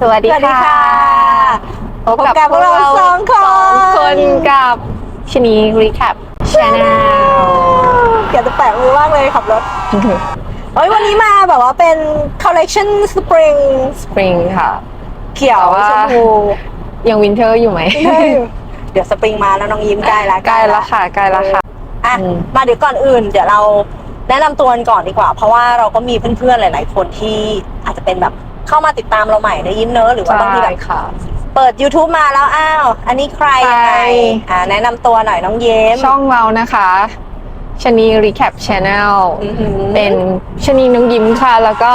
สวัสดีสวัสดีค่ะค่ะพบพบกับกับพวกเราสองคนสองคนกับชนีรีแคปชาแนลอยากจะแปะมือมากเลยขับรถเอ้ยวันนี้มาแบบว่าเป็น collection spring สปริงค่ะ เขียวแต่ว่าชมพูยังวินเทอร์อยู่ไหม เดี๋ยวสปริงมาแล้วน้องยิ้มใกล้ละใกล้แล้วค่ะใกล้แล้วค่ะอะอืมมาเดี๋ยวก่อนอื่น เดี๋ยวเราแนะนำตัวกันก่อนดีกว่า เพราะว่าเราก็มีเพื่อนๆหลาย ๆ คนที่อาจจะเป็นแบบ เข้ามาติดตามเราใหม่ในยิ้มเนอะหรือว่าบางทีแบบค่ะ เปิด YouTube มาแล้วอ้าว อันนี้ใครยังไงใคร อ่าแนะนำตัวหน่อยน้องเยมช่องเรานะคะชนีรีแคปชาแนลอื้อหือเป็นชนีน้องยิ้มค่ะ แล้วก็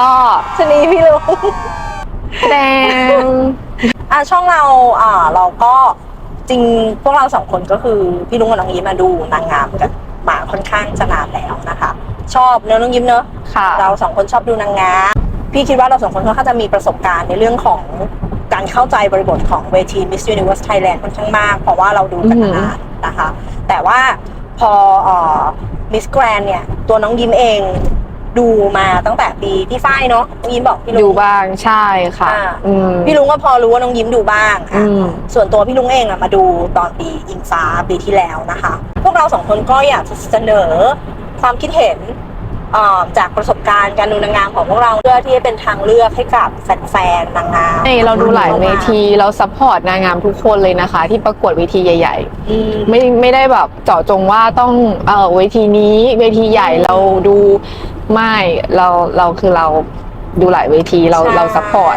ชนีพี่ลุง แดง อะช่องเราอ่าเราก็จริงพวกเราสองคนก็คือพี่ลุงกับน้องยิ้มมาดูนางงามกันมาค่อนข้างจะนานแล้วนะคะ ชอบเนอะน้องยิ้มเนอะค่ะ เราสองคนชอบดูนางงาม พี่คิดว่าเราสองคนค่อนข้างจะมีประสบการณ์ในเรื่องของการเข้าใจบริบทของเวที Miss Universe Thailand ค่อนข้างมาก เพราะว่าเราดูกันอือหือนานนะคะ แต่ว่าพอเอ่อ Miss Grand เนี่ย ตัวน้องยิ้มเองดูมาตั้งแต่ปีพี่ฝ้ายเนาะน้องยิ้มบอกพี่ลุงดูบ้างใช่ค่ะอ่าอืมพี่ลุงก็พอรู้ว่าน้องยิ้มดูบ้างอือะมส่วนตัวพี่ลุงเองอะมาดูตอนปีอิงฟ้าปีที่แล้วนะคะ พวกเราสองคนก็อยากจะเสนอความคิดเห็น เอ่อจากประสบการณ์การดูนางงามของพวกเราเพื่อที่จะเป็นทางเลือกให้กับแฟนๆนางงามเอ้ยเราดูหลายเวทีเราซัพพอร์ตนางงามทุกคนเลยนะคะ ที่ประกวดเวทีใหญ่ อืม ๆ ไม่ไม่ได้แบบเจาะจงว่าต้องเออเวทีนี้เวทีใหญ่อืมเราดูไม่เราเราคือเราดูหลายเวทีเราใช่ เราซัพพอร์ต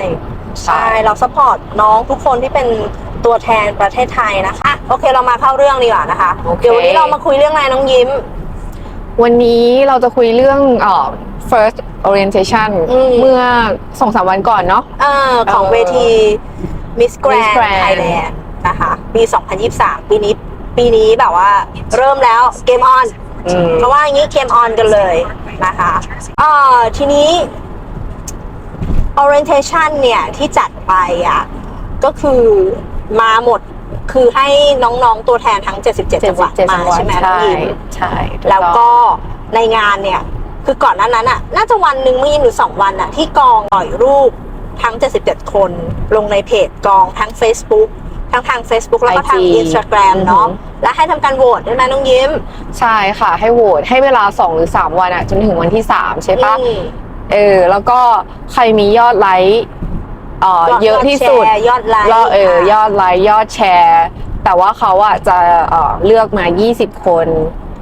ใช่ เราซัพพอร์ตน้องทุกคนที่เป็นตัวแทนประเทศไทยนะคะอะโอเคเรามาเข้าเรื่องดีกว่านะคะ โอเค เดี๋ยววันนี้เรามาคุยเรื่องอะไรน้องยิ้ม วันนี้เราจะคุยเรื่องเอ่อ first orientation อืม เมื่อสองสามวันก่อนเนาะ เอ่อของเออเวที Miss Grand Grand Thailand นะคะ ปี 2023 ปีนี้ ปีนี้แบบว่า เริ่มแล้วเกมออนอืม เพราะว่าอย่างนี้เกมออนกันเลยนะคะเอ่อทีนี้ orientation เนี่ย ที่จัดไปอะ ก็คือมาหมด คือให้น้องๆตัวแทนทั้ง 77 จังหวัดเจ็ดมาจังหวัดใช่ไหมน้องใช่ยิมใช่ถูแล้วต้องก็ในงานเนี่ย คือก่อนหน้านั้นอะ น่าจะวันหนึ่งเมื่อยินหรือสองวันอะ ที่กองปล่อยรูปทั้ง 77 คน ลงในเพจกองทั้ง Facebook ทั้งทาง Facebook แล้วก็ทาง IG Instagram เนาะอือหือและให้ทำการโหวตด้วยนะน้องยิ้ม ใช่ค่ะ ให้โหวตให้เวลา 2 หรือ 3 วันอะจนถึงวันที่ 3 ใช่ปะอืมเออ แล้วก็ใครมียอดไลค์ เอ่อเยอะที่สุดยอแชร์ยอดไลค์ยอดเออค่ะ ยอดไลค์ยอดแชร์ แต่ว่าเขาอะจะเอ่อเลือกมา 20 คน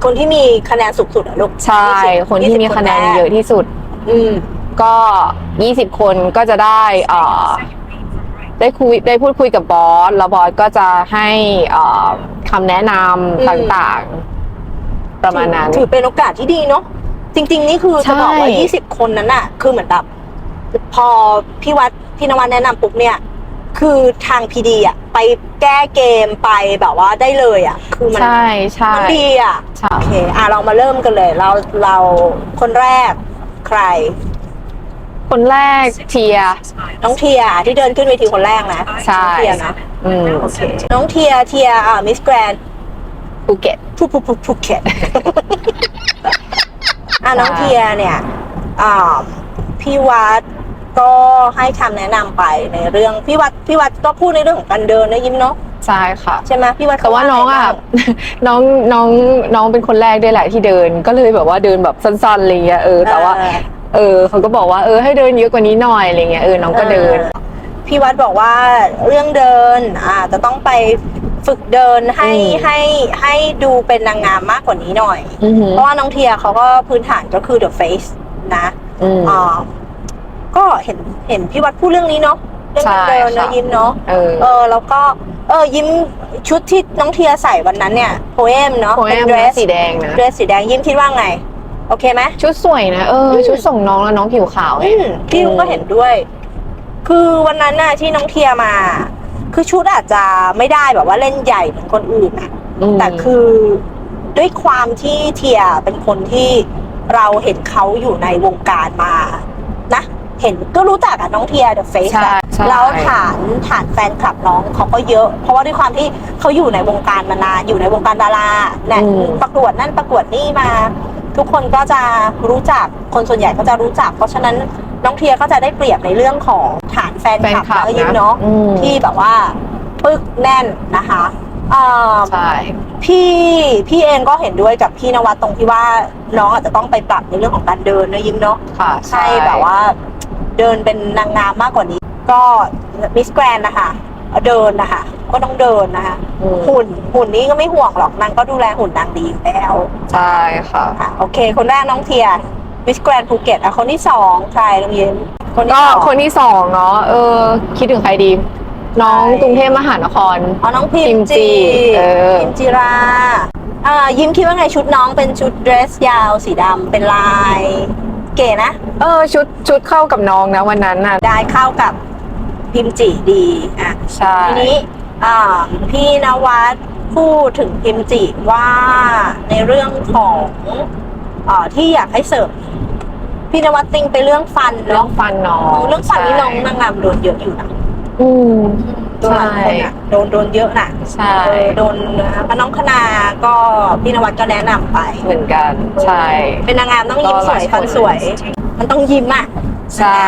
คนที่มีคะแนนสูงสุดอะลูกใช่ 20คนที่มีคะแนนเยอะที่สุด อืม ก็ 20 คนก็จะได้เอ่อได้คุยได้พูดคุยกับบอส แล้วบอสก็จะให้เอ่อคำแนะนอืมำต่างๆ ประมาณนั้นถือเป็นโอกาสที่ดีเนาะจริง ๆ นี่คือใช่จะบอกว่า 20 คนนั้นอะคือเหมือนแบบพอพี่วัด พี่นวัดแนะนำปุ๊บเนี่ย คือทางพีดีอะไปแก้เกมไปแบบว่าได้เลยอะคือมันใช่ใช่มันดีอะใช่โอเค อะเรามาเริ่มกันเลย เราเราคนแรกใคร คนแรกเทียร์น้องเทียที่เดินขึ้นเวทีคนแรกนะใช่ น้องเทียนะอืมโอเคน้องเทียเทียอ่ามิสแกรนภูเก็ตพูพูพูพูเก็ตอะน้องเทียเนี่ยอ่าพี่วัด ก็ให้คำแนะนำไปในเรื่องพี่วัดพี่วัดก็พูดในเรื่องของการเดินนะยิ้มเนาะใช่ค่ะ ใช่ไหมพี่วัดแต่ว่าน้องอะเขว่าไบ้างน้องน้องน้องเป็นคนแรกด้วยแหละที่เดิน ก็เลยแบบว่าเดินแบบสั้นๆอะไรเงี้ยเออ แต่ว่า เออ เออเขาก็บอกว่าเออให้เดินเยอะกว่านี้หน่อยอะไรเงี้ยเออน้องก็เดิน ออพี่วัดบอกว่าเรื่องเดินอ่าจะต้องไปฝึกเดินให้อืม ให้ให้ดูเป็นนางงามมากกว่านี้หน่อย อือหือเพราะว่าน้องเทียเขาก็พื้นฐานก็คือ the face นะอืม อ่า ก็เห็นเห็นพี่วัดพูดเรื่องนี้เนาะเรื่องการเดินใช่นะค่ะยิ้มเนาะเออเออแล้วก็เออยิ้มชุดที่น้องเทียใส่วันนั้นเนี่ยโพเอมเนาะโพเอเป็นมเดรสสีแดงนะเดรสสีแดงยิ้มคิดว่าไง โอเคไหมชุดสวยนะเอออมชุดส่งน้องแล้วน้องผิวขาวไงอืมพี่ก็เห็นด้วย คือวันนั้นน่ะที่น้องเทียมา คือชุดอาจจะไม่ได้แบบว่าเล่นใหญ่เหมือนคนอื่นอะมแต่คือด้วยความที่เทียเป็นคนที่เราเห็นเขาอยู่ในวงการมานะ เห็นก็รู้จักกับน้องเทียเดอะเฟสใช่ใช่ แล้วฐานฐานแฟนคลับน้องเขาก็เยอะ เพราะว่าด้วยความที่เขาอยู่ในวงการมานานอยู่ในวงการดาราเนี่ยอืม ประกวดนั่นประกวดนี่มา ทุกคนก็จะรู้จักคนส่วนใหญ่ก็จะรู้จัก เพราะฉะนั้นน้องเทียก็จะได้เปรียบในเรื่องของฐานแฟนแฟนคลับคลับแล้วยิ้มนะเนาะอืมที่แบบว่าปึกแน่นนะคะเอ่อ ใช่ พี่พี่เองก็เห็นด้วยกับพี่นวัดตรงที่ว่าน้องอาจจะต้องไปปรับในเรื่องของการเดินนะยิ้มเนาะค่ะ ใช่แบบว่า เดินเป็นนางงามมากกว่านี้ ก็มิสแกรนนะคะเดินนะคะก็ต้องเดินนะคะอืมหุ่นหุ่นนี้ก็ไม่ห่วงหรอกนางก็ดูแลหุ่นนางดีอยู่แล้วใช่ค่ะอะ โอเค คนแรกน้องเทียมิสแกรนภูเก็ตอะคนที่สองใครน้องเย็นคนที่ก็สองคนที่สองเนาะเออ คิดถึงใครดี น้องใช่กรุงเทพมหานครอ๋อน้องพิพิมมจิจีเออพิมจิราอ่ายิ้มคิดว่าไงชุดน้องเป็นชุดเดรสยาวสีดำเป็นลาย เก๋นะ เออชุดชุดเข้ากับน้องนะวันนั้นน่ะ ได้เข้ากับพิมจิดีอะใช่ ทีนี้อ่าพี่นวัดพูดถึงพิมจิว่าในเรื่องของอาที่อยากให้เสริมพี่นวัดติงไปเรื่องฟันเรื่อเนาะงฟันน้องเรื่องฟันนี่น้องใช่นางงามโดนเยอะอยู่นะ อืมโดนหลายคนอะโดนโดนเยอะน่ะใช่เออโดนนะน้องคณาก็พี่นวัดก็แนะนำไป เหมือนกัน ใช่ เป็นนางงามต้องยิ้มสวยก็หลายคนฟันสวย มันต้องยิ้มอะใช่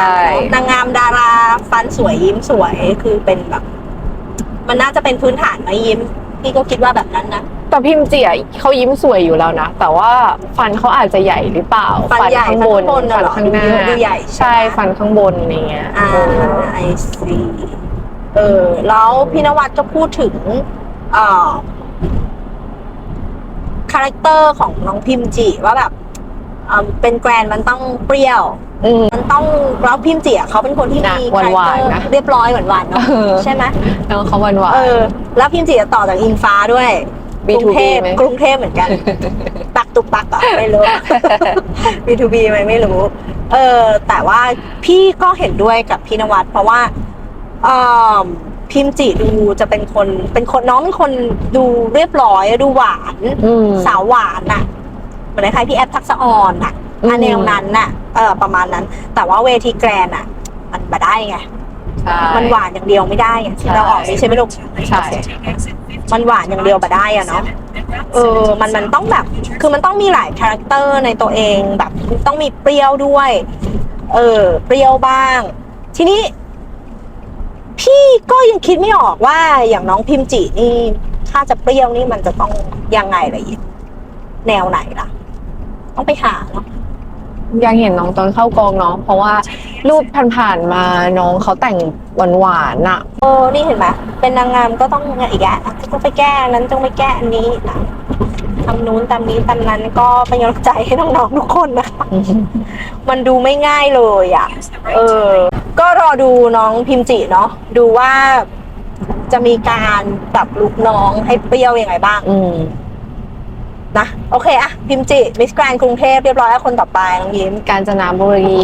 นางงามดาราฟันสวยยิ้มสวยคือเป็นแบบ มันน่าจะเป็นพื้นฐานไหมยิ้มพี่ก็คิดว่าแบบนั้นนะแต่พิมจีอะเขายิ้มสวยอยู่แล้วนะ แต่ว่าฟันเขาอาจจะใหญ่หรือเปล่าฟันใหญ่ข้างบนฟันข้างบนน่ะฟันเหรอข้างหน้าดูดูใหญ่ใช่ใช่ไหมฟันข้างบนอะไรเงี้ยอ่าเออ ไอซี เออแล้วพี่นวัดก็พูดถึงเอ่อคาแรคเตอร์ของน้องพิมจิว่าแบบเอิ่มเป็นแกรนมันต้องเปรี้ยวอืมมันต้องแล้วพิมจิอะเขาเป็นคนที่นะมีหวานๆครคเตอร์นะเรียบร้อยหวานๆเนาะเออใช่ไหมน้องเขาหวานหวานเออ แล้วพิมจิจะต่อจากอิงฟ้าด้วยกรุง B2B เทพไหมกรุงเทพเหมือนกัน ตักตุกตักอะไม่รู้ B2B ไหมไม่รู้ เออแต่ว่าพี่ก็เห็นด้วยกับพี่นวัดเพราะว่าเอ่อ พิมจิดูจะเป็นคน เป็นคนน้องเป็นคนดูเรียบร้อยดูหวานอืมสาวหวานน่ะเหมือนคล้ายๆพี่แอฟทักษะออนน่ะอืมอันแนวนั้นน่ะเออประมาณนั้น แต่ว่าเวทีแกรนน่ะมันมาได้ไงใช่มันหวานอย่างเดียวไม่ได้ไงที่เราออกนี่ใช่ไหมลูกใช่มันหวานอย่างเดียวมาได้อะเนาะเออมันมันต้องแบบ คือมันต้องมีหลายคาแรคเตอร์ในตัวเองแบบต้องมีเปรี้ยวด้วย เออ เปรี้ยวบ้าง ทีนี้ พี่ก็ยังคิดไม่ออกว่าอย่างน้องพิมจินี่ ถ้าจะเปรี้ยวนี่มันจะต้องยังไงละอีกแนวไหนล่ะ ต้องไปหาเนาะ ยังเห็นน้องตอนเข้ากองเนาะเพราะว่ารูปผ่านๆมาน้องเขาแต่งหวานๆน่ะเออนี่เห็นไหมเป็นนางงามก็ต้องอีกอะต้องไปแก้อันนั้นต้องไปแก้อันนี้นะทำนู้นตามนี้ตามนั้นก็เป็นกำลังใจให้น้องๆทุกคนนะคะมันดูไม่ง่ายเลยอะเออ ก็รอดูน้องพิมจิเนาะดูว่าจะมีการปรับลุกน้องให้เปรี้ยวยังไงบ้าง อืม นะ โอเคอะพิมจิมิสแกรนกรุงเทพเรียบร้อยแล้วคนต่อไปน้องยิ้มกาญจนบุรี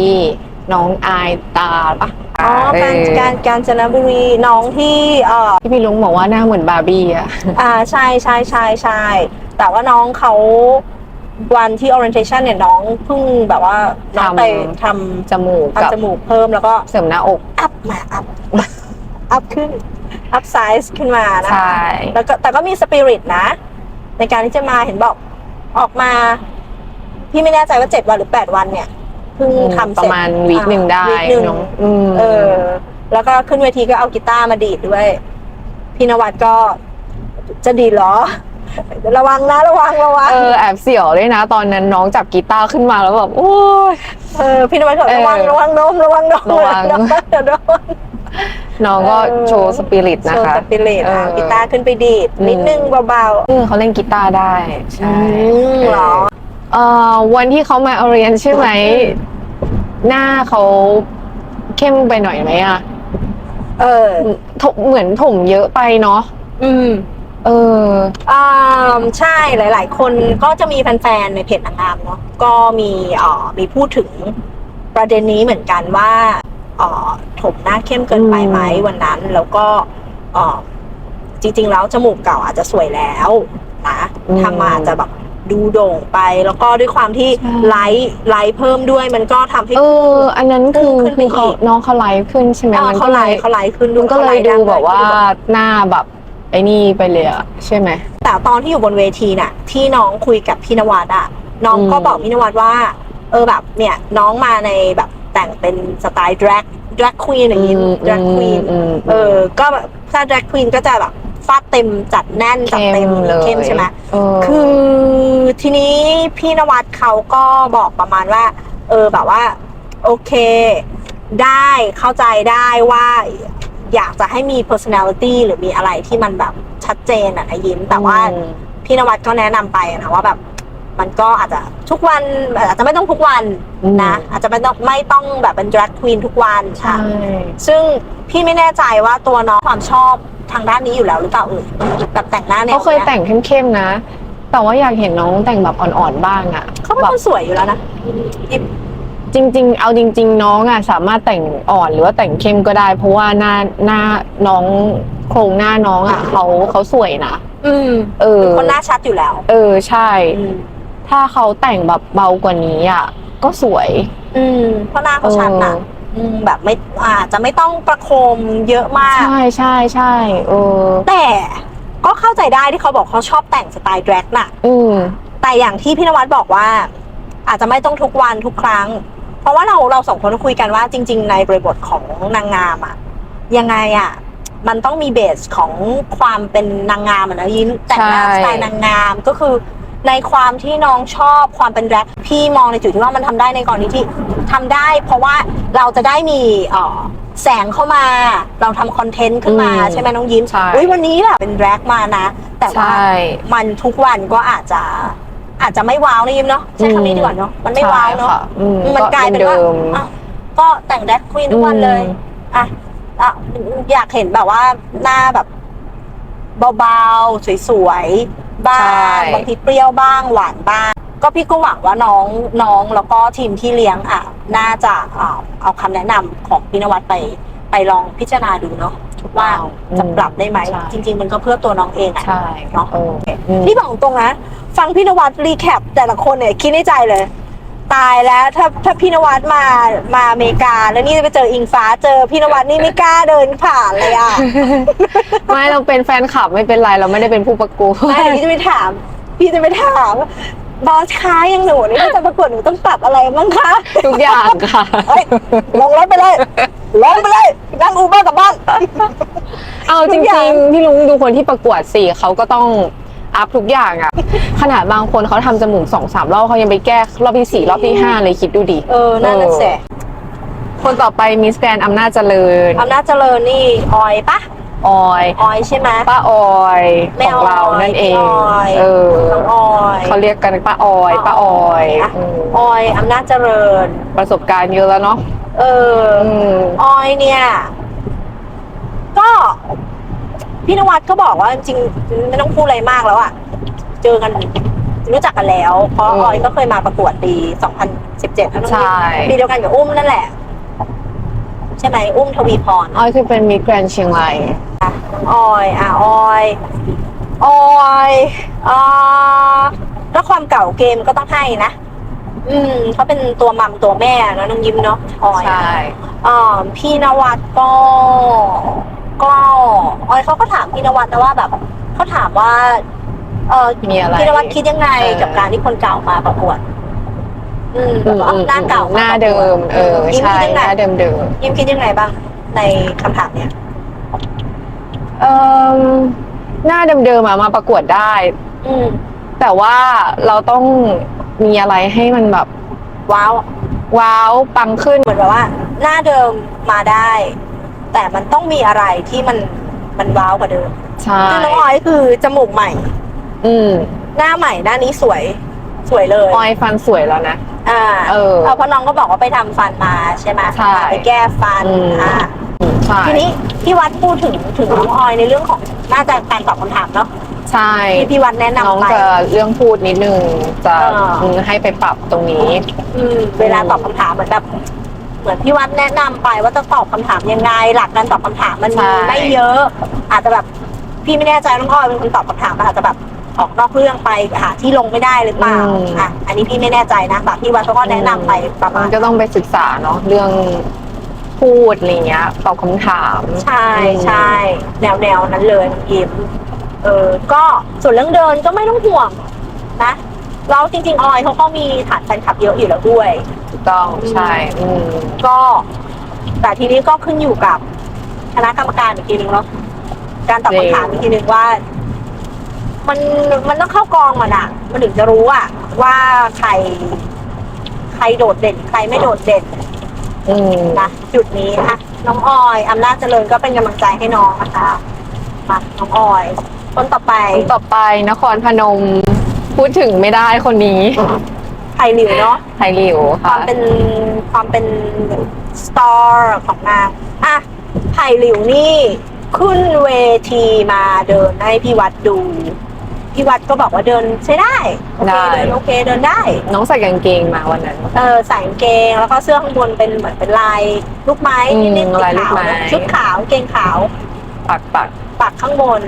น้องอายตาปะอ๋อการเออการการจนบุรีน้องที่เอ่อที่พี่ลุงบอกว่าหน้าเหมือนบาร์บี้อะอ่าใช่ใช่ใช่ใช่แต่ว่าน้องเขาวันที่ orientation เนี่ยน้องเพิ่งแบบว่าน้องไปทจมูกำกับทำจมูกเพิ่มแล้วก็เสริมหน้าอก อัพมาอัพอัพขึ้นอัพไซส์ขึ้นมานะใช่แล้วก็แต่ก็มีสปิริตนะ ในการที่จะมาเห็นบอกออกมาพี่ไม่แน่ใจว่าเจ็ดวันหรือแปดวันเนี่ยเพิ่งทำปเสร็จระมาณวีคหนึ่งได้วีคหนึ่งน้องอืมเออ แล้วก็ขึ้นเวทีก็เอากีตาร์มาดีดด้วย พี่นวัดก็จะดีดเหรอ ระวังนะระวังระวังเออแอบเสียวเลยนะ ตอนนั้นน้องจับกีตาร์ขึ้นมาแล้วแบบโอ้ย เออพี่นวัดบอกเออระวังระวังนมระวังนมระวัง เดี๋ยวเดี๋ยวโดน น้องก็เออโชว์สปิริตนะโชว์คะสปิริตเออเอากีตาร์ขึ้นไปดีดอืมนิดนึงเบาเออเขาเล่นกีตาร์ได้ๆใช่อืมเหรอ เอ่อวันที่เขามาเรียนใช่ไหม หน้าเขาเข้มไปหน่อยไหมอะเออ ถมเหมือนถมเยอะไปเนาะอืมเออ อ่าใช่หลาย ๆ คนก็จะมีแฟน ๆ ในเพจนางงามเนาะก็มีเอ่อมีพูดถึงประเด็นนี้เหมือนกันว่าเอ่อ ถมหน้าเข้มเกินไปไหมอืมวันนั้น แล้วก็เอ่อจริง ๆ แล้วจมูกเก่าอาจจะสวยแล้วนะทำมาอาจจะแบบดูโด่งไปแล้วก็ด้วยความที่ไลท์ไลท์เพิ่มด้วยมันก็ทำให้เอออันนั้นคือขึ้นไปคือเขาอีกน้องเขาไลฟ์ขึ้นใช่ไหมเอ่อมันเขาก็ไลเลยท์เขาไลท์ขึ้นมันก็เลยขาไท์ดูแบบว่าขึ้นหน้าแบบไอ้นี่ไปเลยอะใช่ไหมแต่ตอนที่อยู่บนเวทีน่ะ ที่น้องคุยกับพี่นวัดอะน้องก็อืมบอกพี่นวัดว่า เออแบบเนี่ยน้องมาในแบบ แต่งเป็นสไตล์ drag drag queen อย่างนี้ drag queen อืมเออ ก็แบบถ้า drag queen ก็จะแบบฟาดเต็มจัดแน่นจัดเข้เต็มมเลยเข้มใช่ไหมเออคือทีนี้พี่นวัดเขาก็บอกประมาณว่า เออแบบว่า โอเค ได้เข้าใจได้ว่าอยากจะให้มี personality หรือมีอะไรที่มันแบบชัดเจนอะนะยิ้ม แต่ว่าอืมพี่นวัดก็แนะนำไปนะว่าแบบ มันก็อาจจะทุกวันอาจจะไม่ต้องทุกวันอืมนะอาจจะไม่ต้องไม่ต้องแบบเป็น drag queen ทุกวันใช่ค่ะซึ่งพี่ไม่แน่ใจว่าตัวน้องความชอบทางด้านนี้อยู่แล้วหรือเปล่าเอ่ยแบบแต่งหน้าแนวเขาเคยนี้แต่งเข้มๆนะ แต่ว่าอยากเห็นน้องแต่งแบบอ่อนๆบ้างอะเขาเป็นแบคบนสวยอยู่แล้วนะยิบจริง ๆ เอาจริง ๆ น้องอะสามารถแต่งอ่อนหรือว่าแต่งเข้มก็ได้ เพราะว่าหน้าหน้าน้องโครงหน้าน้องอะเขาเขาสวยนะอืมเออคนหน้าชัดอยู่แล้ว เออใช่อืม ถ้าเขาแต่งแบบเบากว่านี้อะก็สวย อืมเพราะหน้าเขาชัดนะเอออืมแบบไม่อาจจะไม่ต้องประโคมเยอะมาก ใช่ใช่ใช่เออแต่ก็เข้าใจได้ที่เขาบอกเขาชอบแต่งสไตล์แดรกน่ะ อืมแต่อย่างที่พี่นวัดบอกว่า อาจจะไม่ต้องทุกวันทุกครั้ง เพราะว่าเราเราสองคนก็คุยกันว่าจริง ๆ ในบริบทของนางงามอะยังไงอะมันต้องมีเบสของความเป็นนางงามอะนะยิ้มแต่งหน้าใช่สไตล์นางงามก็คือ ในความที่น้องชอบความเป็นแรปพี่มองในจุดที่ว่ามันทำได้ในกรณีที่ทำได้ เพราะว่าเราจะได้มีเอ่อแสงเข้ามา เราทำคอนเทนต์ขึ้นมาอืมใช่ไหมน้องยิ้มใช่อุ้ยวันนี้แบบเป็นแรปมานะ แต่ว่าใช่มันทุกวันก็อาจจะอาจจะไม่ว้าวนะยิ้มเนาะใช้คำนี้ดีกว่าเนาะมันไม่ว้าวเนาะใช่ค่อืมันกลายเป็นว่าเดิมอ้าวก็แต่งแรปควีนทุกวันเลยอืมอะอะอยากเห็นแบบว่าหน้าแบบเบาๆ สวยๆ บ้างบางทีเปรี้ยวบ้างหวานบ้าง ก็พี่ก็หวังว่าน้องน้องแล้วก็ทีมที่เลี้ยงอะน่าจะอ่าเอาคำแนะนำของพี่นวัดไปไปลองพิจารณาดูเนาะว่าจะปรับได้ไหมใช่ จริง ๆ มันก็เพื่อตัวน้องเองอะ ใช่เนาะ เอออืม นี่บอกตรงนะ ฟังพี่นวัดรีแคปแต่ละคนเนี่ยคิดในใจเลย ตายแล้วถ้าถ้าพี่นวัดมามาอเมริกา แล้วนี่จะไปเจออิงฟ้าเจอพี่นวัดนี่ไม่กล้าเดินผ่านเลยอะไม่เราเป็นแฟนคลับไม่เป็นไรเราไม่ได้เป็นผู้ประกวดไม่พี่จะไปถาม พี่จะไปถามบอสค้ายังหนูนี่ถ้าจะประกวดหนูต้องปรับอะไรบ้างคะทุกอย่างค่ะเฮ้ยลงรถไปเลยลงไปเลยนั่งอูเบอร์กลับบ้านเอาจทุกอย่าริงงๆพี่ลุงดูคนที่ประกวดสิเขาก็ต้อง อัพทุกอย่างอะขนาดบางคนเขาทำจมูกสองสามรอบเขายังไปแก้รอบที่สี่รอบที่ห้าเลยคิดดูดิเออนั่นน่ะแสคนต่อไปมิสแกรนอำนาจเจริญอำนาจเจริญนี่ออยปะออยออยใช่ไหมป้าออยแม่ของเราออยนั่นเองพี่ออยเออน้องออยเขาเรียกกันป้าออยป้าออยะอืมออยอำนาจเจริญ ประสบการณ์เยอะแล้วเนาะเอออืมออยเนี่ย ก็ พี่นวัดก็บอกว่าจริงๆไม่ต้องพูดอะไรมากแล้วอะเจอกันรู้จักกันแล้ว เพราะอืมออยก็เคยมาประกวดปี 2017นะน้องใช่ ปีเดียวกันกับอุ้มนั่นแหละ ใช่ไหมอุ้มทวีพรออยคือเป็นมิสแกรนเชียงราย ออยอะออยออยอ่าแล้วความเก่าเกมก็ต้องให้นะอืมเขาเป็นตัวมัมตัวแม่นะน้องยิ้มเนาะออย ใช่ อ่าพี่นวัดก็ ก็ออยเขาก็ถามพี่นวัดนะว่าแบบเขาถามว่า เออมีอะไรพี่นวัดคิดยังไงเออ กับการที่คนเก่ามาประกวด อืมแบบว่าหน้าเก่าหน้าเดิม เออยิ้มใช่คิดยังหไงน้าเดิมเดิมยิ้มคิดยังไงบ้างในคำถามเนี้ย เออหน้าเดิมๆอะมาประกวดได้ อืมแต่ว่าเราต้องมีอะไรให้มันแบบว้าว ว้าวปังขึ้น เหมือนแบบว่า หน้าเดิมมาได้ แต่มันต้องมีอะไรที่มันมันว้าวกว่าเดิมใช่ซึ่งน้องออยคือจมูกใหม่ อืมหน้าใหม่หน้านี้สวยสวยเลยออยฟันสวยแล้วนะ อ่าเออเพราะน้องก็บอกว่าไปทำฟันมาใช่ไหมใช่ไปแก้ฟันอืมอ่าใช่ทีนี้พี่วัดพูดถึงถึงน้องออยในเรื่องของน่าจะการตอบคำถามเนาะใช่ที่พี่วัดแนะนำน้องไปจะเรื่องพูดนิดนึงจะเอออืมให้ไปปรับตรงนี้อืมเวลาตอบคำถามเหมือนแบบ เหมือนพี่วัดแนะนำไปว่าจะตอบคำถามยังไง หลักการตอบคำถามมันใช่ มีไม่เยอะ อาจจะแบบพี่ไม่แน่ใจน้องออยเป็นคนตอบคำถามมันอาจจะแบบออกนอกเรื่องไปหาที่ลงไม่ได้หรือเปล่าอะอันนี้พี่ไม่แน่ใจนะแบบพี่วัดเขาก็แนะนำไปประมามัณนก็ต้องไปศึกษาเนาะเรื่องพูดอะไรเงี้ยตอบคำถาม ใช่ใช่แนวแนวนั้นเลยน้องยิมเออก็ส่วนเรื่องเดินก็ไม่ต้องห่วงนะ แล้วจริงๆ ออยเขาก็มีฐานแฟนคลับเยอะอยู่แล้วด้วย ถูกต้องใช่อืมก็ แต่ทีนี้ก็ขึ้นอยู่กับคณะกรรมการอีกทีนึงเนาะการตอบคำถามอีกทีนึงว่า มันมันต้องเข้ากองมันอะมันถึงจะรู้อะว่าใคร ใครโดดเด่น ใครไม่โดดเด่นอืมนะจุดนี้นะคะน้องออยอำนาจเจริญก็เป็นกำลังใจให้น้องนะคะมาน้องออย คนต่อไปคนต่อไปนครพนม พูดถึงไม่ได้คนนี้ไทยหลิวเนาะไทยหลิวควาค่ะมเป็นความเป็นสตอร์ของนางอะไผ่หลิวนี่ขึ้นเวทีมาเดินให้พี่วัดดู พี่วัดก็บอกว่าเดินใช้ได้โอเคเดินโอเคเดินได้ น้องใส่กางเกงมาวันนั้น เออใส่กางเกงแล้วก็เสื้อข้างบนเป็นเหมือนเป็นลายลูกไม้อืมนิดๆสีลายลูกขาวไม้นะชุดขาวกางเกงขาว ปักปัก ปักข้างบน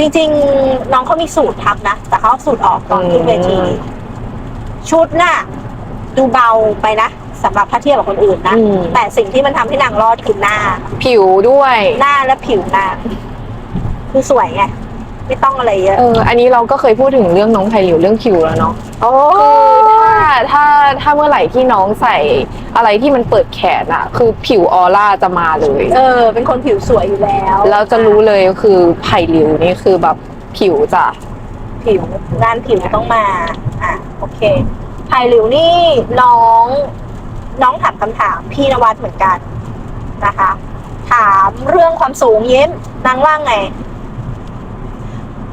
จริง ๆ น้องเขามีสูตรทับนะ แต่เขาเอาสูตรออกตอนขึ้นเวทีอืม ชุดน่ะดูเบาไปนะสำหรับถ้าเทียบกับคนอื่นนะ อืมแต่สิ่งที่มันทำให้นางรอดคือหน้า ผิวด้วย หน้าและผิวนางคือสวยไง ไม่ต้องอะไรเยอะเอออันนี้เราก็เคยพูดถึงเรื่องน้องไทยหลิวเรื่องผิวแล้วเนาะโอ้คือถ้าถ้าถ้าเมื่อไหร่ที่น้องใส่อะไรที่มันเปิดแขนอะคือผิวออร่าจะมาเลย เออ เป็นคนผิวสวยอยู่แล้วแล้วจะรู้เลยคือไผ่หลิวนี่คือแบบผิวจะผิวงานผิวต้องมา อะโอเคไผ่หลิวนี่น้อง น้องถามคำถามพี่นวัดเหมือนกันนะคะ ถามเรื่องความสูงเย็มนางว่าไง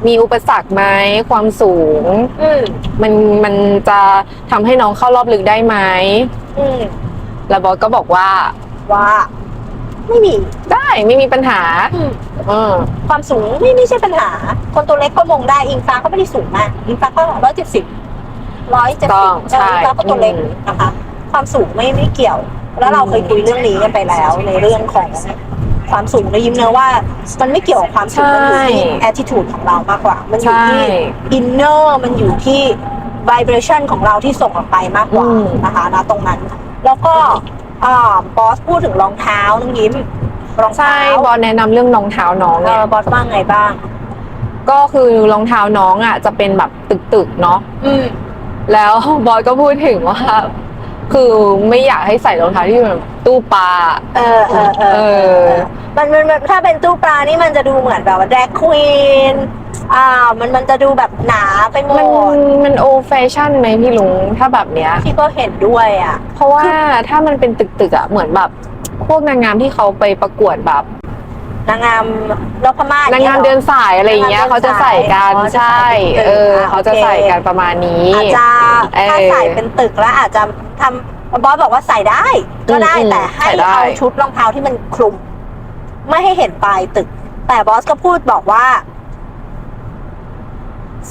มีอุปสรรคไหมความสูงอืมมันมันจะทำให้น้องเข้ารอบลึกได้ไหมอืมแล้วบอสก็บอกว่า ว่า ไม่มี ได้ไม่มีปัญหาอืมเออความสูงไม่ไม่ใช่ปัญหา คนตัวเล็กก็มงได้อิงฟ้าก็ไม่ได้สูงมากอิงฟ้าก็ร้อยเจ็ดสิบร้อยเจ็ดต้สิอบงใช่อิงฟ้าก็ตัวเล็กอืมนะคะ ความสูงไม่ไม่เกี่ยว แล้วเราอืมเคยคุยเรื่องนี้กันไปแล้ว ในเรื่องของ ความสูงในยิ้มเนื้อว่า มันไม่เกี่ยวกับความสูงมันอยู่ที่ attitude ของเรามากกว่า มันอยู่ที่ใช่ inner มันอยู่ที่ vibration ของเราที่ส่งออกไปมากกว่าอืมนะคะนะตรงนั้น แล้วก็อ่าบอสพูดถึงรองเท้าน้องยิ้มรองใช่เท้าบอสแนะนำเรื่องรองเท้าน้องเอเนี่ยอบอสว่าไงบ้าง ก็คือรองเท้าน้องอะ จะเป็นแบบตึกๆเนาะอืมแล้วบอสก็พูดถึงว่า คือไม่อยากให้ใส่รองเท้าที่แบบตู้ปลา เออเออเออเออ มันมันมันถ้าเป็นตู้ปลานี่มันจะดูเหมือนแบบว่าแดกควีนอ่ามันมันจะดูแบบหนาไปหมมันดมันโอแฟชั่นไหมพี่ลุงถ้าแบบเนี้ย พี่ก็เห็นด้วยอะ เพราะว่าถ้ามันเป็นตึกๆอะเหมือนแบบ พวกนางงามที่เขาไปประกวดแบบนางงามนพมาศนางงามเดินสายอะไรอย่างเงี้ยนางงามเขาจะใส่กันเดินสายใช่อ๋อเออจะใส่เป็นตึกเขาจะใส่กันประมาณนี้ อาจจะ เออถ้าใส่เป็นตึกแล้วอาจจะทำบอสบอกว่าใส่ได้ ก็ได้อืมแต่ให้ใส่ได้ เอาชุดรองเท้าที่มันคลุม ไม่ให้เห็นปลายตึก แต่บอสก็พูดบอกว่า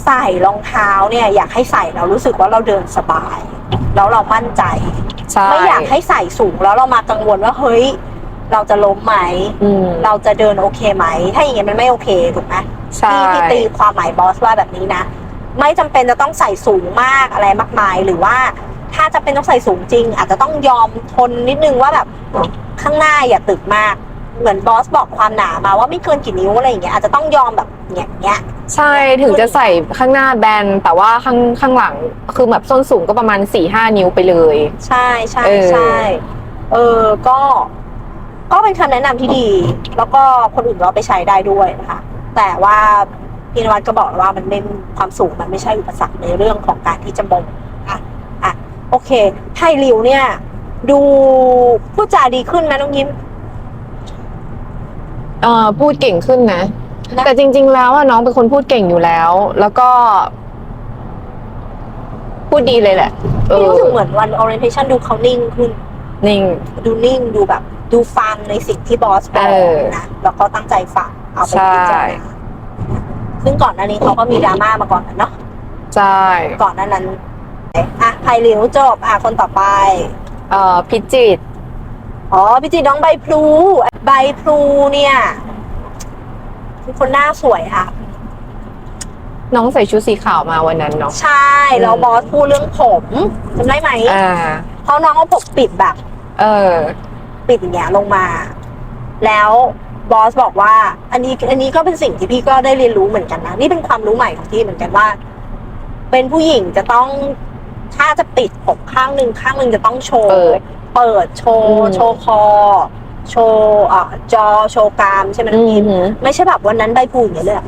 ใส่รองเท้าเนี่ย อยากให้ใส่เรารู้สึกว่าเราเดินสบาย แล้วเรามั่นใจ ใช่ไม่อยากให้ใส่สูงแล้วเรามากังวลว่าเฮ้ย เราจะล้มไหม อืมเราจะเดินโอเคไหม ถ้าอย่างเงี้ยมันไม่โอเคถูกไหมใช่ที่ที่ตีความหมายบอสว่าแบบนี้นะ ไม่จำเป็นจะต้องใส่สูงมากอะไรมากมาย หรือว่าถ้าจะเป็นต้องใส่สูงจริง อาจจะต้องยอมทนนิดนึงว่าแบบข้างหน้าอย่าตึกมาก เหมือนบอสบอกความหนามาว่าไม่เกินกี่นิ้วอะไรอย่างเงี้ยอาจจะต้องยอมแบบเนี้ยเนี้ยใช่ถึงจะใส่ข้างหน้าแบนแต่ว่าข้างข้างหลังคือแบบส้นสูงก็ประมาณ4ี่ห้านิ้วไปเลย ใช่ใช่เออใช่เออก็ ก็เป็นคำแนะนำที่ดี แล้วก็คนอื่นก็เอาไปใช้ได้ด้วยนะคะแต่ว่า พี่นวัดก็บอกว่ามันไม่ความสูงมันไม่ใช่อุปสรรคในเรื่องของการที่จะมงอะอะโอเคไทยริวเนี่ย ดูพูดจาดีขึ้นไหมน้องยิ้ม เอ่อพูดเก่งขึ้นนะ นะ แต่จริง ๆ แล้วอะน้องเป็นคนพูดเก่งอยู่แล้ว แล้วก็ พูดดีเลยแหละเอพี่อรู้สึกเหมือนวัน orientation ดูเขานิ่งขึ้น นิ่ง ดูนิ่งดูแบบ ดูฟังในสิ่งที่บอสบอกเออนะแล้วก็ตั้งใจฟังเอาไปใช่ พิจารณา ซึ่งก่อนหน้านี้เขาก็มีดราม่ามาก่อนนะเนาะใช่ก่อนหน้านั้นอะไผ่หลิวจบอะคนต่อไปเอ่อพิจิตรอ๋อพี่จีน้องใบพลูใบพลูเนี่ยเป็นคนหน้าสวยค่ะ น้องใส่ชุดสีขาวมาวันนั้นเนาะใช่แล้วอืมบอสพูดเรื่องผมจำได้ไหมอ่าเพราะน้องเอาผมปิดแบบ เออ ปิดอย่างเงี้ยลงมา แล้ว บอสบอกว่า อันนี้อันนี้ก็เป็นสิ่งที่พี่ก็ได้เรียนรู้เหมือนกันนะนี่เป็นความรู้ใหม่ของพี่เหมือนกันว่า เป็นผู้หญิงจะต้องถ้าจะปิดผมข้างหนึ่งข้างหนึ่งจะต้องโชว์ เปิดเปิดโชอืว์มโชว์คอ โชว์อ่าจอโชว์กรามใช่ไหมน้องยิมอือหือ ไม่ใช่แบบวันนั้นใบพูอย่างเงี้ยเลยอะ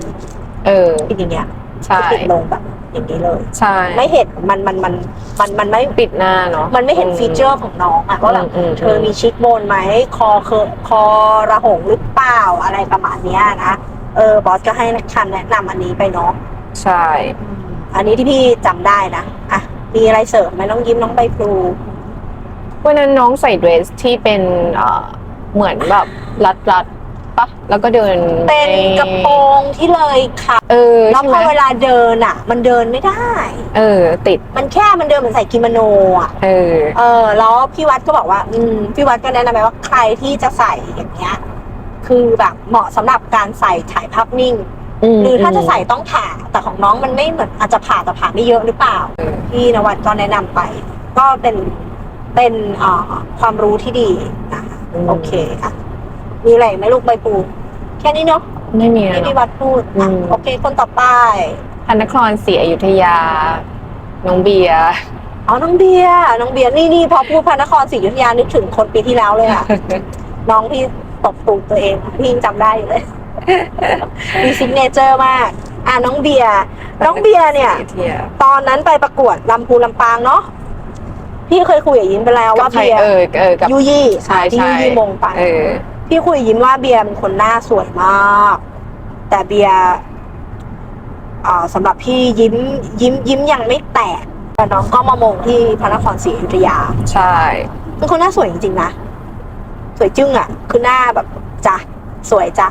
เออ ปิดอย่างเงี้ยใช่ ปิดลงแบบ อย่างนี้เลย ใช่ ไม่เห็นมันมันมันมันมันไม่ปิดหน้าเนาะมันไม่เห็นฟีเจอร์ของน้องอะว่าแบบอืมอืมเธอมีชิคโบนไหมคอเคอคอระหงหรือเปล่าอะไรประมาณเนี้ยนะเออบอสก็ให้คำแนะนำอันนี้ไปเนาะใช่ อันนี้ที่พี่จำได้นะอะมีอะไรเสริมไหมน้องยิ้มน้องใบพลูวันนั้นน้องใส่เดรสที่เป็นเอ่อเหมือนแบบรัดรัดๆ ปะแล้วก็เดินเป็นไปกระโปรงที่เลยค่ะเออแล้วใช่พไหมอเวลาเดินอะ มันเดินไม่ได้ เออ ติดมันแค่มันเดินเหมือนใส่กิโมโนอะเออเออ แล้วพี่วัดก็บอกว่า อืมพี่วัดก็แนะนำไปว่าใครที่จะใส่อย่างเงี้ยคือแบบเหมาะสำหรับการใส่ถ่ายภาพนิ่งหรือถ้าจะใส่ต้องผ่าแต่ของน้องมันไม่เหมือนอาจจะผ่าแต่ผ่าไม่เยอะหรือเปล่าพี่นวัดก็แนะนำไป ก็เป็นเป็นเอ่อความรู้ที่ดีนะคะอืมโอเคอะ มีอะไรไหมลูกใบปูแค่นี้เนาะไม่มีแล้วที่พี่เนาะวัดพูดอะอืม โอเค คนต่อไปพระนครศรีอยุธยา น้องเบียร์ อ๋อน้องเบียร์น้องเบียร์นี่นี่พอพูดพระนครศรีอยุธยานึกถึงคนปีที่แล้วเลยอะน้องพี่ตบตูดตัวเองพี่ยังจำได้อยู่เลย มีซิกเนเจอร์มาก อะน้องเบียร์น้องเบียร์เนี่ย ศรีอยุธยาตอนนั้นไปประกวดลำพูนลำปางเนาะพี่เคยคุยกับยิ้มไปแล้วกับว่าใครเบียร์เออเออกับยูยี่ใช่ที่ใช่ยูยี่มงไป เออ พี่คุยกับยิ้มว่าเบียร์เป็นคนหน้าสวยมาก แต่เบียร์อ่าสำหรับพี่ยิ้มยิ้มยิ้มยังไม่แตกแต่น้องก็มามงที่พระนครศรีอยุธยา ใช่เป็นคนหน้าสวยจริงๆนะสวยจึ้งอะ่ะ คือหน้าแบบจ้ะสวยจ้ะ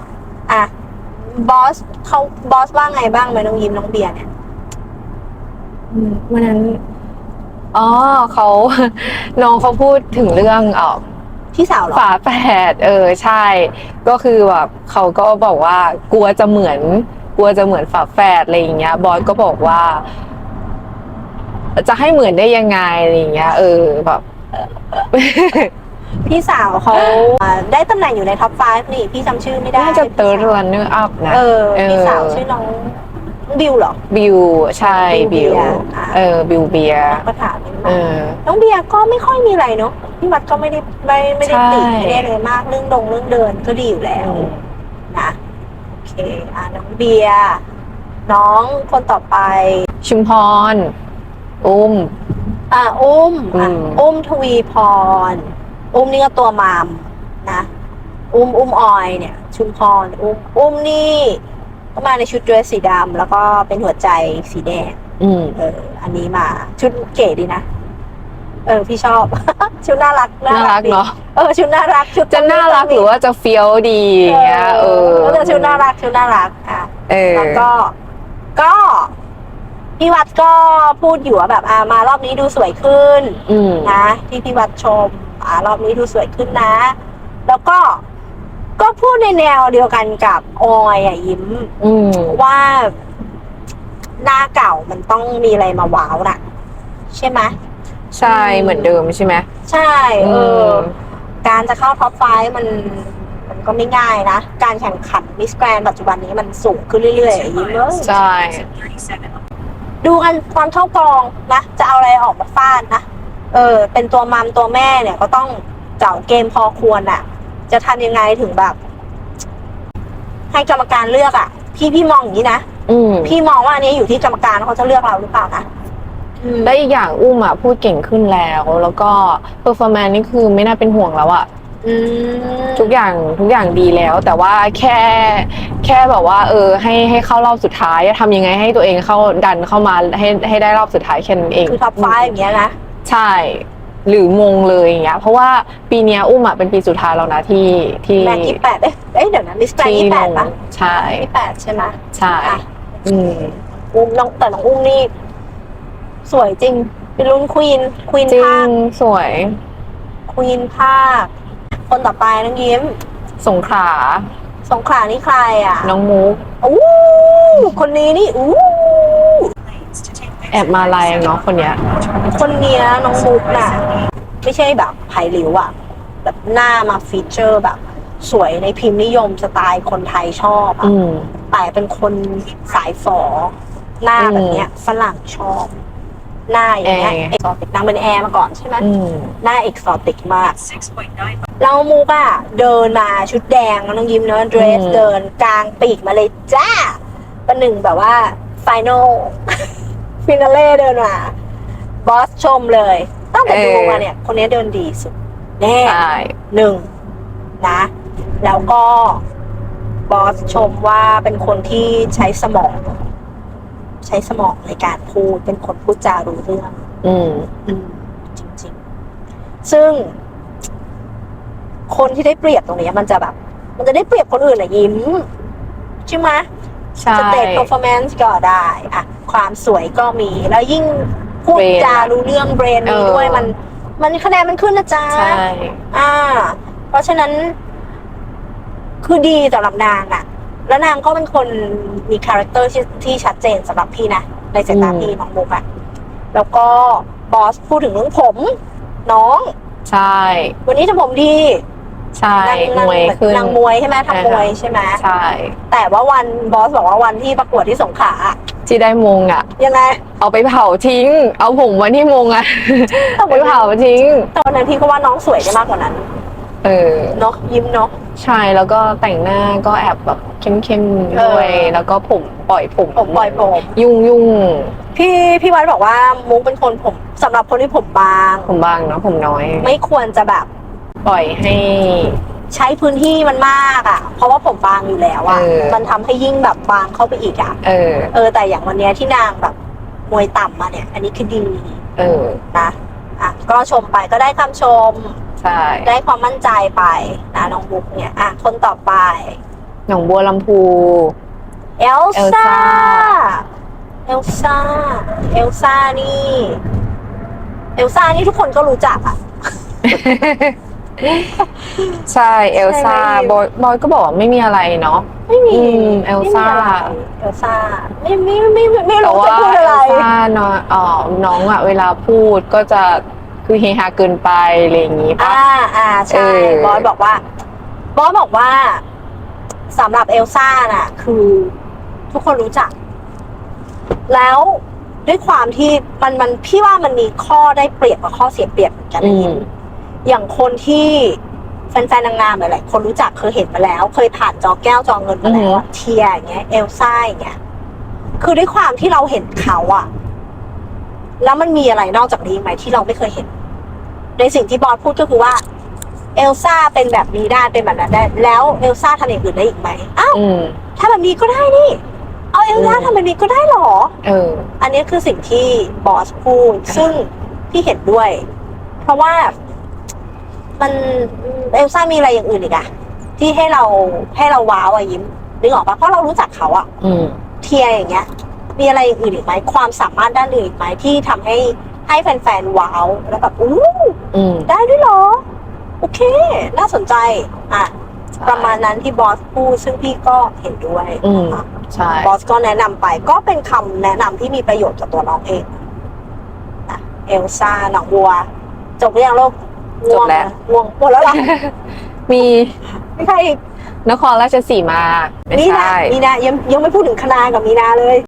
อะบอสเขาบอสว่าไงบ้างไหมน้องยิ้มน้องเบียร์เนี่ยอืมวันนั้นอ๋อเขาน้องเขาพูดถึงเรื่องเออ พี่สาวเหรอ ฝาแฝดเออใช่ ก็คือแบบเขาก็บอกว่ากลัวจะเหมือน กลัวจะเหมือนฝาแฝดอะไรอย่างเงี้ย บอยก็บอกว่า จะให้เหมือนได้ยังไงอะไรอย่างเงี้ย เออแบบ พี่สาวเขาอ่าได้ตำแหน่งอยู่ในท็อป5นี่ พี่จำชื่อไม่ได้น่าจะเติร์ดรันเนอร์อัพนะ เออเออพี่สาวชื่อน้องน้อง บิวเหรอ บิวใช่บิบิววเบียร์อะเออบิวเบียร์ก็ถามนิดเอนึงอน้องเบียร์ก็ไม่ค่อยมีอะไรเนาะพี่วัดก็ไม่ได้ไม่ไม่ได้ใช่ติไม่ได้เลยมากเรื่องดงเรื่องเดินก็ดีอยู่แล้วอืมนะโอเคอะน้องเบียร์น้องคนต่อไป ชุมพร อุ้มอะอุ้มอะอืมอุ้มทวีพร อุ้มนี่ก็ตัวมามนะ อุ้มอุ้มออยเนี่ย ชุมพร อุ้มอุ้มนี่ ก็มาในชุดเดรสสีดำแล้วก็เป็นหัวใจสีแดง อืม เออ อันนี้มา ชุดเก๋ดีนะ เออ พี่ชอบ ชุดน่ารักน่ารักดีเนาะเออ ชุดน่ารัก ชุดจะน่ารักหรือว่าจะเฟี้ยวดีอย่างเงี้ย เออเออชุดน่ารัก ชุดน่ารัก อะเออแล้วก็ ก็พี่วัดก็พูดอยู่ว่าแบบ อ่ามารอบนี้ดูสวยขึ้นอืมนะที่พี่วัดชม อ่ารอบนี้ดูสวยขึ้นนะ แล้วก็ก็ พูดในแนวเดียวกันกับออยอะยิ้มอืมว่าหน้าเก่ามันต้องมีอะไรมาว้าวน่ะ ใช่ไหมใช่เหมือนเดิมใช่ไหมใช่เออการจะเข้าท็อปไฟมัน มันก็ไม่ง่ายนะ การแข่งขันมิสแกรนปัจจุบันนี้มันสูงขึ้นเรื่อยๆอะยิ้มเลยใช่ ดูกันตอนเข้ากองนะจะเอาอะไรออกมาฟาดนะเออ เป็นตัวมัมตัวแม่เนี่ยก็ต้องเก่าเกมพอควรอะ จะทำยังไงถึงแบบ ให้กรรมการเลือกอะ พี่พี่มองอย่างนี้นะอืมพี่มองว่าอันนี้อยู่ที่กรรมการเขาจะเลือกเราหรือเปล่านะอืมและอีกอย่างอุ้มอะพูดเก่งขึ้นแล้ว แล้วก็เ e อร์ฟอร์แมนนี่คือไม่น่าเป็นห่วงแล้วอะ อืมทุกอย่างทุกอย่างดีแล้ว แต่ว่าแค่แค่แบบว่า เออ ให้ให้เข้ารอบสุดท้ายทำยังไงให้ตัวเองเข้าดันเข้ามาให้ให้ได้รอบสุดท้ายแค่นั้นเองคือท็อปไฟอย่างเงี้ยนะ ใช่ หรือมงเลยอย่างเงี้ยเพราะว่าปีเนี้ยอุ้มอะเป็นปีสุดท้ายแล้วนะที่ที่แม็กยี่แปดเอ๊ะเอ๊ะเดี๋ยวนะมิสแกรนที่ยี่แปลดงปะใช่ยี่แปดใช่ไหมใช่อะอืมอุ้มน้องแต่น้องอุ้มนี่สวยจริง เป็นรุ่นควีนควีนจริภาคงสวยควีนภาค คนต่อไปน้องยิ้ม สงขลาสงขลานี่ใครอะน้องมุกอู้คนนี้นี่อู้ แอบมาลายเนาะคนเนี้ย คนเนี้ยน้องมุกน่ะ ไม่ใช่แบบไผ่หลิวอะแบบหน้ามาฟีเจอร์แบบ สวยในพิมพ์นิยมสไตล์คนไทยชอบอะอืม แต่เป็นคนสายฝอ หน้าแบบเนี้ยฝรั่งชอบ หน้าอย่างเงี้ยแอร์ เอกซอติกนางเป็นแอร์มาก่อนใช่ไหม อืม หน้าเอกซอติกมาก เรามูกอะเดินมาชุดแดงน้องยิ้มเนอะเดรสอืม เดินกลางปีกมาเลยจ้าประหนึ่งแบบว่า ไฟน a ล ฟินาเล่เดินมาบอสชมเลย ตั้งแต่ดูมาเนี่ย คนนี้เดินดีสุด แน่ใช่หนึ่งนะ แล้วก็บอสชมว่าเป็นคนที่ใช้สมอง ใช้สมองในการพูด เป็นคนพูดจารู้เรื่อง อืมอืมจริง ๆ ซึ่ง คนที่ได้เปรียบตรงนี้มันจะแบบ มันจะได้เปรียบคนอื่นอะยิ้มใช่ไหม ใช่ สเตจ performance ก็ได้อะความสวยก็มี แล้วยิ่งพูด Brain จารู้เรื่องเบรนเอมีอด้วยมัน มันคะแนนมันขึ้นนะจ๊ะ ใช่ อ่า เพราะฉะนั้น คือดีสำหรับนางอะแล้วนางก็เป็นคนมีคาแรคเตอร์ที่ที่ชัดเจนสำหรับพี่นะ ในสายตาพี่น้องมุกอะแล้วก็บอสพูดถึงเรื่องผม น้อง ใช่ วันนี้ทำผมดี ใช่นางมนางวยขึ้นนางมวยใช่ไหมทำมวยใช่ไหมใช่ แต่ว่าวันบอสบอกว่าวันที่ประกวดที่สงขลาอะที่ได้มงอะยังไงเอาไปเผาทิ้ง เอาผมไว้ที่มงอะไปเผาทิ้งตอนนั้นพี่ก็ว่าน้องสวยได้มากกว่านั้น เออเนาะยิ้มเนาะใช่แล้วก็แต่งหน้าก็แอบแบบเข้มๆเออด้วยแล้วก็ผมปล่อยผมผมปล่อยผม ยุ่งยุ่งพี่พี่วัดบอกว่ามุกเป็นคนผมสำหรับคนที่ผมบาง ผมบางเนาะผมน้อย ไม่ควรจะแบบ ปล่อยให้ ใช้พื้นที่มันมากอะ่ะ เพราะว่าผมบางอยู่แล้วอะ่ะ เออ มันทำให้ยิ่งแบบบางเข้าไปอีกอะ่ะ เออ เออแต่อย่างวันเนี้ยที่นางแบบมวยต่ำมาเนี่ย อันนี้คือดีเออ นะอะก็ชมไปก็ได้คำชม ใช่ ได้ความมั่นใจไปนะน้องบุ๊กเนี่ยอะคนต่อไป หนองบัวลำพู เอลเอลซ่าซ่า เอลซ่า เอลซ่านี่ เอลซ่านี่ทุกคนก็รู้จักอะ ใช่เอลซ่าใช่ไหม บอยบอยก็บอกว่าไม่มีอะไรเนาะ ไม่มีอืมเอลซ่า ไม่มีอะไรเอลซ่าไม่ไม่ไม่ไม่ไม่แต่รู้จะว่าพูดเออะไร ลซ่าเนาะอ๋อน้องอะเวลาพูดก็จะคือเฮฮาเกินไปอะไรอย่างงี้ปะอ่าอ่าใช่เออบอสบอกว่า บอสบอกว่าสำหรับเอลซ่าน่ะ คือทุกคนรู้จัก แล้วด้วยความที่มันมันพี่ว่ามันมีข้อได้เปรียบกับข้อเสียเปรียบเหมือนกันอืนะมยิ้ม อย่างคนที่แฟนๆนางงามหลายๆคนรู้จักเคยเห็นมาแล้ว เคยผ่านจอแก้วจอเงินมาแล้วอะเทียอย่างเงี้ยเอลซ่าอย่างเงี้ยคือด้วยความที่เราเห็นเขาอะแล้วมันมีอะไรนอกจากนี้ไหมที่เราไม่เคยเห็น ในสิ่งที่บอสพูดก็คือว่า เอลซ่าเป็นแบบนี้ได้เป็นแบบนั้นได้ แล้วเอลซ่าทำอย่างอื่นได้อีกไหมอ้าวอืมถ้าแบบนี้ก็ได้นี่ เอาเอลซ่าอืมทำแบบนี้ก็ได้เหรอ เออ อันนี้คือสิ่งที่บอสพูด ซึ่งพี่เห็นด้วย เพราะว่า มันเอลซ่ามีอะไรอย่างอื่นอีกอะที่ให้เราให้เราว้าวอะยิ้มนึกออกปะเพราะเรารู้จักเขาอะอืมเทียอย่างเงี้ย มีอะไรอย่างอื่นอีกไหมความสามารถด้านอื่นอีกไหมที่ทำให้ให้แฟนๆว้าวแล้วแบบอู้อืมได้ด้วยเหรอ โอเค น่าสนใจอะใช่ประมาณนั้นที่บอสพูดซึ่งพี่ก็เห็นด้วยอืมนะคะ ใช่ บอสก็แนะนำไปก็เป็นคำแนะนำที่มีประโยชน์กับตัวน้องเองนะเอลซ่าหนองบัว จบหรือยังลูก จบแล้วง่วงหมดแล้วเหรอมีไม่ใช่อีกนครราชสีมา ไม่มีนาใช่มีนายังยังไม่พูดถึงคณากับมีนาเลย